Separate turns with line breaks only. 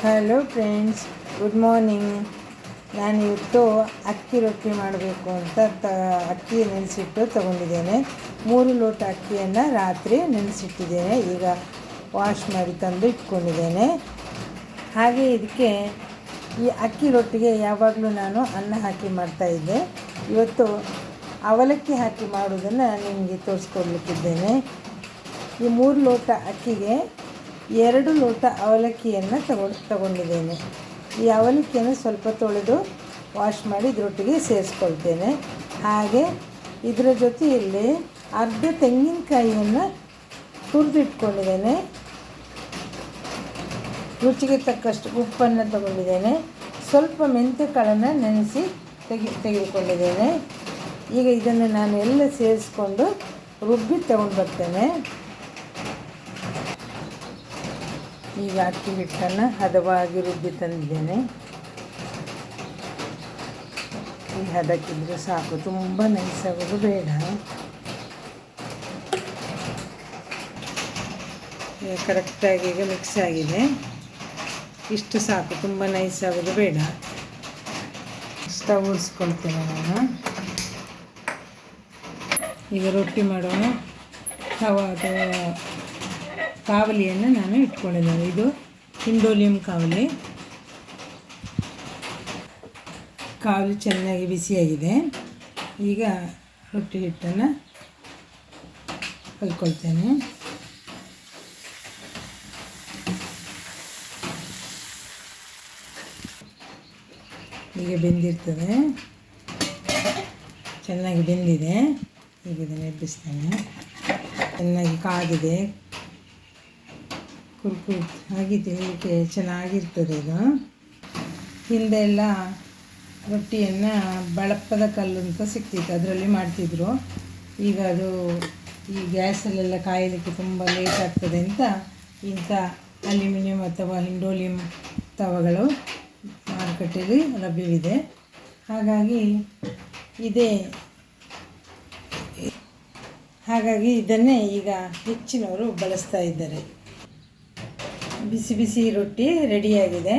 Hello friends good morning ನಾನು ಇವತ್ತು ಅಕ್ಕಿ ರೊಟ್ಟಿ ಮಾಡಬೇಕು ಅಂತ ತ ಅಕ್ಕಿ ನೆನೆಸಿಟ್ಟು ತೊಗೊಂಡಿದ್ದೇನೆ. ಮೂರು ಲೋಟ ಅಕ್ಕಿಯನ್ನು ರಾತ್ರಿ ನೆನೆಸಿಟ್ಟಿದ್ದೇನೆ. ಈಗ ವಾಶ್ ಮಾಡಿ ತಂದು ಇಟ್ಕೊಂಡಿದ್ದೇನೆ. ಹಾಗೆ ಇದಕ್ಕೆ ಈ ಅಕ್ಕಿ ರೊಟ್ಟಿಗೆ ಯಾವಾಗಲೂ ನಾನು ಅನ್ನ ಹಾಕಿ ಮಾಡ್ತಾಯಿದ್ದೆ ಇವತ್ತು ಅವಲಕ್ಕಿ ಹಾಕಿ ಮಾಡೋದನ್ನು ನಿಮಗೆ ತೋರಿಸ್ಕೊಡ್ಲಿಕ್ಕಿದ್ದೇನೆ. ಈ ಮೂರು ಲೋಟ ಅಕ್ಕಿಗೆ ಎರಡು ಲೋಟ ಅವಲಕ್ಕಿಯನ್ನು ತಗೊಂಡು ತಗೊಂಡಿದ್ದೇನೆ. ಈ ಅವಲಕ್ಕಿಯನ್ನು ಸ್ವಲ್ಪ ತೊಳೆದು ವಾಶ್ ಮಾಡಿ ಇದರೊಟ್ಟಿಗೆ ಸೇರಿಸ್ಕೊಳ್ತೇನೆ. ಹಾಗೆ ಇದರ ಜೊತೆಯಲ್ಲಿ ಅರ್ಧ ತೆಂಗಿನಕಾಯಿಯನ್ನು ತುರಿದಿಟ್ಕೊಂಡಿದ್ದೇನೆ. ರುಚಿಗೆ ತಕ್ಕಷ್ಟು ಉಪ್ಪನ್ನು ತಗೊಂಡಿದ್ದೇನೆ. ಸ್ವಲ್ಪ ಮೆಂತ್ಯ ಕಾಳನ್ನು ನೆನೆಸಿ ತೆಗೆ, ತೆಗೆದುಕೊಂಡಿದ್ದೇನೆ. ಈಗ ಇದನ್ನು ನಾನು ಎಲ್ಲ ಸೇರಿಸ್ಕೊಂಡು ರುಬ್ಬಿ ತಗೊಂಡು ಬರ್ತೇನೆ. ಈಗ ಅಕ್ಕಿ ಹಿಟ್ಟನ್ನು ಹದವಾಗಿ ರುಬ್ಬಿ ತಂದಿದ್ದೇನೆ. ಈ ಹದಕ್ಕಿದ್ರೆ ಸಾಕು, ತುಂಬ ನೈಸಾಗೋದು ಬೇಡ. ಈಗ ಕರೆಕ್ಟಾಗಿ ಈಗ ಮಿಕ್ಸ್ ಆಗಿದೆ. ಇಷ್ಟು ಸಾಕು, ತುಂಬ ನೈಸ್ ಆಗೋದು ಬೇಡ. ಸ್ಟವ್ ಉಳಿಸ್ಕೊಳ್ತೇನೆ ನಾನು. ಈಗ ರೊಟ್ಟಿ ಮಾಡೋಣ. ತವ ಅಥವಾ ಕಾವಲಿಯನ್ನು ನಾನು ಇಟ್ಕೊಂಡಿದ್ದೇನೆ. ಇದು ಹಿಂಡೋಲಿಯಂ ಕಾವಲಿ. ಕಾವಲಿ ಚೆನ್ನಾಗಿ ಬಿಸಿಯಾಗಿದೆ ಈಗ ರೊಟ್ಟಿ ಹಿಟ್ಟನ್ನು ಕಲ್ಕೊಳ್ತೇನೆ. ಈಗ ಬೆಂದಿರ್ತದೆ. ಚೆನ್ನಾಗಿ ಬೆಂದಿದೆ. ಈಗ ಇದನ್ನು ಎಬ್ಬಿಸ್ತೇನೆ. ಚೆನ್ನಾಗಿ ಕಾದಿದೆ. ಕುರ್ಕುರು ಹಾಗೆ ತಿನ್ನಲಿಕ್ಕೆ ಚೆನ್ನಾಗಿರ್ತದೆ ಇದು. ಹಿಂದೆ ಎಲ್ಲ ರೊಟ್ಟಿಯನ್ನು ಬಳಪದ ಕಲ್ಲು ಅಂತ ಸಿಕ್ತಿತ್ತು, ಅದರಲ್ಲಿ ಮಾಡ್ತಿದ್ರು. ಈಗ ಅದು ಈ ಗ್ಯಾಸಲ್ಲೆಲ್ಲ ಕಾಯಲಿಕ್ಕೆ ತುಂಬ ಲೇಟ್ ಆಗ್ತದೆ ಅಂತ ಇಂಥ ಅಲ್ಯೂಮಿನಿಯಂ ಅಥವಾ ಹಿಂಡೋಲಿಯಂ ತವಗಳು ಮಾರುಕಟ್ಟೆಯಲ್ಲಿ ಲಭ್ಯವಿದೆ. ಹಾಗಾಗಿ ಇದೇ, ಹಾಗಾಗಿ ಇದನ್ನೇ ಈಗ ಹೆಚ್ಚಿನವರು ಬಳಸ್ತಾ ಇದ್ದಾರೆ. ಬಿಸಿ ಬಿಸಿ ರೊಟ್ಟಿ ರೆಡಿಯಾಗಿದೆ